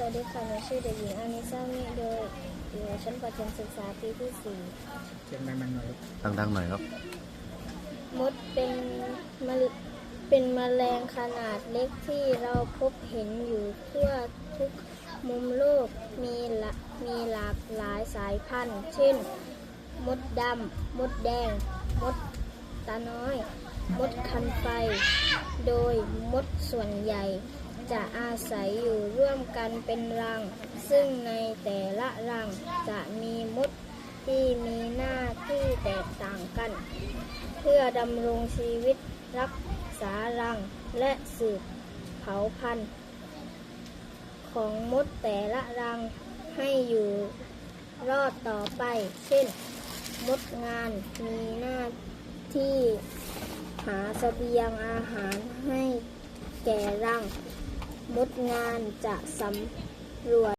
สวัสดีค่ะหนูชื่อเด็กหญิงอานิซามิโดยอยู่ชั้นประถมศึกษาปีที่สี่เสียงดังๆหน่อยดังๆหน่อยครับ มดเป็นมะเป็นแมลงขนาดเล็กที่เราพบเห็นอยู่ทั่วทุกมุมโลกมีละมีหลากหลายสายพันธุ์ เช่น มดดำ มดแดง มดตาน้อย มดคันไฟ โดยมดส่วนใหญ่ จะอาศัยอยู่ร่วมกันเป็นรัง ซึ่งในแต่ละรังจะมีมดที่มีหน้าที่แตกต่างกัน เพื่อดำรงชีวิตรักษารังและสืบเผาพันธุ์ ของมดแต่ละรังให้อยู่รอดต่อไป เช่น มดงานมีหน้าที่หาเสบียงอาหารให้แก่รัง มดงานจะสำรวจ